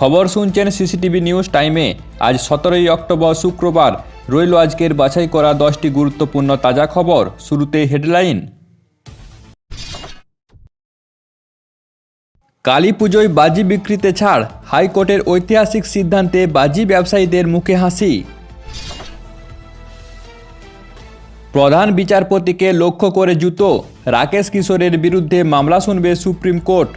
খবর শুনছেন CCTV news টাইমে। আজ সতেরোই অক্টোবর শুক্রবার। রইল আজকের বাছাই করা দশটি গুরুত্বপূর্ণ তাজা খবর। শুরুতে হেডলাইন। কালী পুজোয় বাজি বিক্রিতে ছাড়। হাইকোর্টের ঐতিহাসিক সিদ্ধান্তে বাজি ব্যবসায়ীদের মুখে হাসি। প্রধান বিচারপতিকে লক্ষ্য করে জুতো। রাকেশ কিশোরের বিরুদ্ধে মামলা শুনবে সুপ্রিম কোর্ট।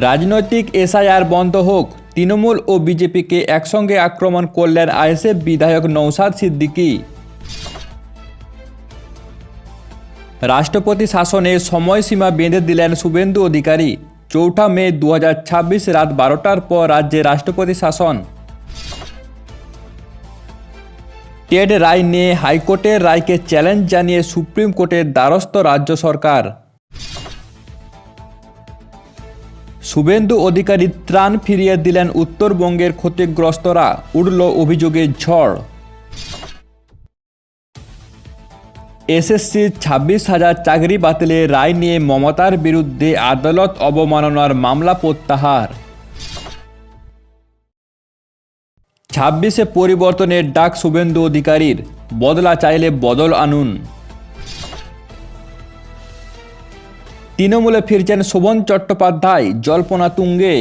রাজনৈতিক এসআইআর বন্ধ হোক, তৃণমূল ও বিজেপিকে একসঙ্গে আক্রমণ করলেন আইএসএফ বিধায়ক নৌসাদ সিদ্দিকী। রাষ্ট্রপতি শাসনে সময়সীমা বেঁধে দিলেন শুভেন্দু অধিকারী। চৌঠা মে দু হাজার ছাব্বিশ রাত বারোটার পর রাজ্যে রাষ্ট্রপতি শাসন। টেড রায় নিয়ে হাইকোর্টের রায়কে চ্যালেঞ্জ জানিয়ে সুপ্রিম কোর্টের দ্বারস্থ রাজ্য সরকার। শুভেন্দু অধিকারী ত্রাণ ফিরিয়ে দিলেন উত্তরবঙ্গের ক্ষতিগ্রস্তরা, উড়ল অভিযোগের ঝড়। এসএসসির ছাব্বিশ হাজার চাকরি বাতিলের রায় নিয়ে মমতার বিরুদ্ধে আদালত অবমাননার মামলা প্রত্যাহার। ছাব্বিশে পরিবর্তনের ডাক শুভেন্দু অধিকারীর, বদলা চাইলে বদল আনুন। তৃণমূলে ফিরছেন শোভন চট্টোপাধ্যায়, জল্পনা তুঙ্গে।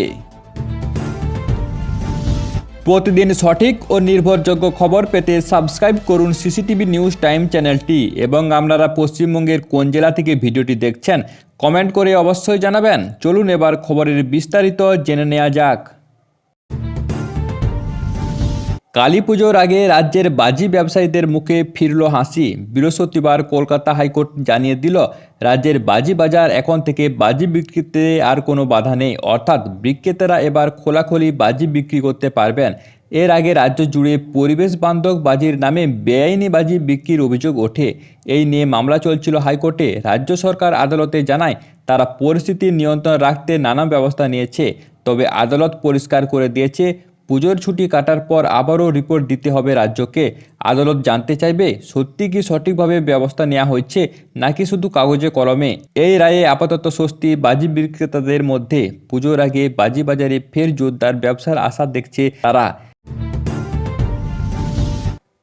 প্রতিদিন সঠিক ও নির্ভরযোগ্য খবর পেতে সাবস্ক্রাইব করুন সিসিটিভি নিউজ টাইম চ্যানেলটি এবং আপনারা পশ্চিমবঙ্গের কোন জেলা থেকে ভিডিওটি দেখছেন, কমেন্ট করে অবশ্যই জানাবেন। চলুন এবার খবরের বিস্তারিত জেনে নেওয়া যাক। কালী পুজোর আগে রাজ্যের বাজি ব্যবসায়ীদের মুখে ফিরল হাসি। বৃহস্পতিবার কলকাতা হাইকোর্ট জানিয়ে দিল, রাজ্যের বাজি বাজার এখন থেকে বাজি বিক্রিতে আর কোনো বাধা নেই। অর্থাৎ বিক্রেতারা এবার খোলাখুলি বাজি বিক্রি করতে পারবেন। এর আগে রাজ্য জুড়ে পরিবেশ বান্ধব বাজির নামে বেআইনি বাজি বিক্রির অভিযোগ ওঠে। এই নিয়ে মামলা চলছিল হাইকোর্টে। রাজ্য সরকার আদালতে জানায়, তারা পরিস্থিতি নিয়ন্ত্রণ রাখতে নানা ব্যবস্থা নিয়েছে, তবে আদালত পরিষ্কার করে দিয়েছে পুজোর ছুটি কাটার পর আবারও রিপোর্ট দিতে হবে রাজ্যকে। আদালত জানতে চাইবে, সত্যি কি সঠিকভাবে ব্যবস্থা নেওয়া হয়েছে নাকি শুধু কাগজে কলমে? এই রায়ে আপাতত স্বস্তি বাজি বিক্রেতাদের মধ্যে। পুজোর আগে বাজি বাজারে ফের জোরদার ব্যবসার আশা দেখছে তারা।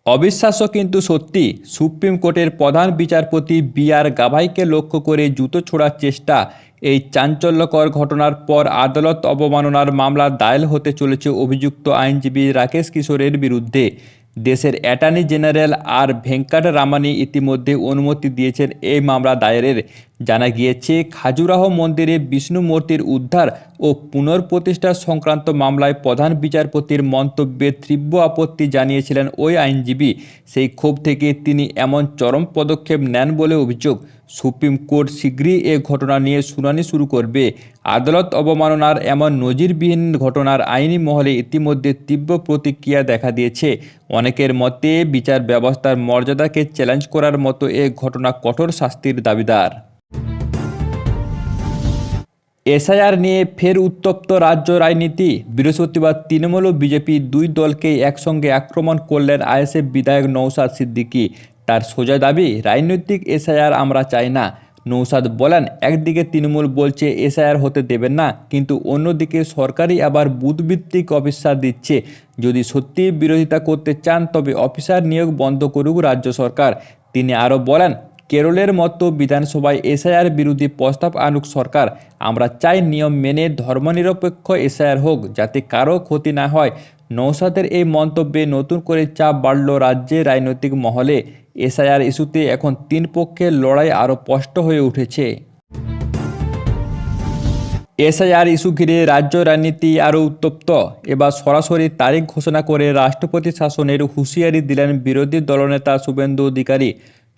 অবিশ্বাস্য কিন্তু সত্যি, সুপ্রিম কোর্টের প্রধান বিচারপতি বি আর গাভাইকে লক্ষ্য করে জুতো ছোড়ার চেষ্টা। এই চাঞ্চল্যকর ঘটনার পর আদালত অবমাননার মামলা দায়ের হতে চলেছে অভিযুক্ত আইনজীবী রাকেশ কিশোরের বিরুদ্ধে। দেশের attorney general R Venkataramani ইতিমধ্যে অনুমতি দিয়েছেন এই মামলা দায়েরের। জানা গিয়েছে, খাজুরাহ মন্দিরে বিষ্ণু মূর্তির উদ্ধার ও পুনর্প্রতিষ্ঠা সংক্রান্ত মামলায় প্রধান বিচারপতির মন্তব্যে তীব্র আপত্তি জানিয়েছিলেন ওই আইনজীবী। সেই ক্ষোভ থেকে তিনি এমন চরম পদক্ষেপ নেন বলে অভিযোগ। সুপ্রিম কোর্ট শীঘ্রই এ ঘটনা নিয়ে শুনানি শুরু করবে। আদালত অবমাননার এমন নজিরবিহীন ঘটনার আইনি মহলে ইতিমধ্যে তীব্র প্রতিক্রিয়া দেখা দিয়েছে। অনেকের মতে, বিচার ব্যবস্থার মর্যাদাকে চ্যালেঞ্জ করার মতো এ ঘটনা কঠোর শাস্তির দাবিদার। এসআইআর নিয়ে ফের উত্তপ্ত রাজ্য রাজনীতি। বৃহস্পতিবার তৃণমূল ও বিজেপি দুই দলকে একসঙ্গে আক্রমণ করলেন আইএসএফ বিধায়ক নৌসাদ সিদ্দিকি। তার সোজা দাবি, রাজনৈতিক এসআইআর আমরা চাই না। নৌসাদ বলেন, একদিকে তৃণমূল বলছে এসআইআর হতে দেবেন না, কিন্তু অন্যদিকে সরকারই আবার বুথভিত্তিক অফিসার দিচ্ছে। যদি সত্যি বিরোধিতা করতে চান, তবে অফিসার নিয়োগ বন্ধ করুক রাজ্য সরকার। তিনি আরও বলেন কেরলের মতো বিধানসভায় এসআইআর বিরোধী প্রস্তাব আনুক সরকার, আমরা চাই নিয়ম মেনে ধর্মনিরপেক্ষ এসআইআর হোক, যাতে কারও ক্ষতি না হয়। নৌসাদের এই মন্তব্যে নতুন করে চাপ বাড়ল রাজ্যের রাজনৈতিক মহলে। এসআইআর ইস্যুতে এখন তিন পক্ষের লড়াই আরও স্পষ্ট হয়ে উঠেছে। এসআইআর ইস্যু ঘিরে রাজ্য রাজনীতি আরও উত্তপ্ত। এবার সরাসরি তারিখ ঘোষণা করে রাষ্ট্রপতি শাসনের হুঁশিয়ারি দিলেন বিরোধী দলনেতা শুভেন্দু অধিকারী।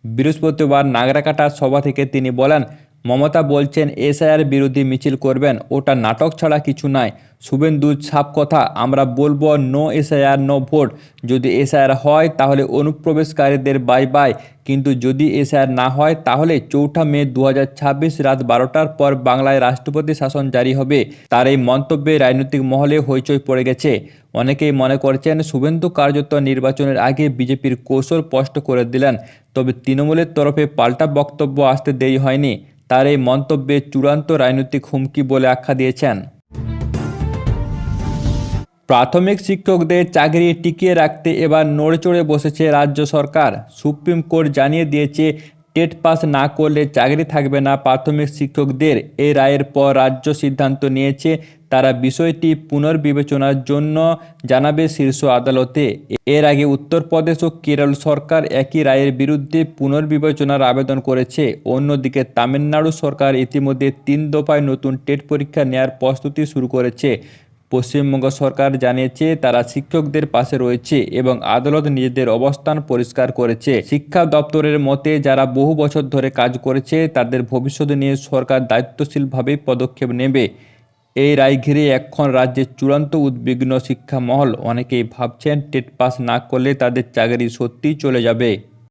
বৃহস্পতিবার নাগরাকাটা সভা থেকে তিনি বলেন মমতা বলছেন, এসআইআর বিরোধী মিছিল করবেন, ওটা নাটক ছাড়া কিছু নয় শুভেন্দুর ছাপ কথা, আমরা বলব নো এসআইআর, নো ভোট। যদি এসআইআর হয়, তাহলে অনুপ্রবেশকারীদের বাই বাই। কিন্তু যদি এসআইআর না হয়, তাহলে চৌঠা মে দু হাজার ছাব্বিশ রাত বারোটার পর বাংলায় রাষ্ট্রপতি শাসন জারি হবে। তার এই মন্তব্যে রাজনৈতিক মহলে হইচই পড়ে গেছে। অনেকেই মনে করছেন, শুভেন্দু কার্যত নির্বাচনের আগে বিজেপির কৌশল স্পষ্ট করে দিলেন। তবে তৃণমূলের তরফে পাল্টা বক্তব্য আসতে দেরি হয়নি। তার এই মন্তব্যে চূড়ান্ত রাজনৈতিক হুমকি বলে আখ্যা দিয়েছেন। প্রাথমিক শিক্ষকদের চাকরি টিকিয়ে রাখতে এবার নড়েচড়ে বসেছে রাজ্য সরকার। সুপ্রিম কোর্ট জানিয়ে দিয়েছে টেট পাস না করলে চাকরি থাকবে না। প্রাথমিক শিক্ষকদের এই রায়ের পর রাজ্য সিদ্ধান্ত নিয়েছে তারা বিষয়টি পুনর্বিবেচনার জন্য জানাবে শীর্ষ আদালতে। এর আগে উত্তরপ্রদেশ ও কেরল সরকার একই রায়ের বিরুদ্ধে পুনর্বিবেচনার আবেদন করেছে। অন্যদিকে তামিলনাড়ু সরকার ইতিমধ্যে তিন দফায় নতুন টেট পরীক্ষা নেয়ার প্রস্তুতি শুরু করেছে। পশ্চিমবঙ্গ সরকার জানিয়েছে, তারা শিক্ষকদের পাশে রয়েছে এবং আদালত নিজেদের অবস্থান পরিষ্কার করেছে। শিক্ষা দপ্তরের মতে, যারা বহু বছর ধরে কাজ করেছে, তাদের ভবিষ্যৎ নিয়ে সরকার দায়িত্বশীলভাবে পদক্ষেপ নেবে। এই রায় ঘিরে এখন রাজ্যের চূড়ান্ত উদ্বিগ্ন শিক্ষা মহল অনেকেই ভাবছেন টেট পাস না করলে তাদের চাকরি সত্যিই চলে যাবে।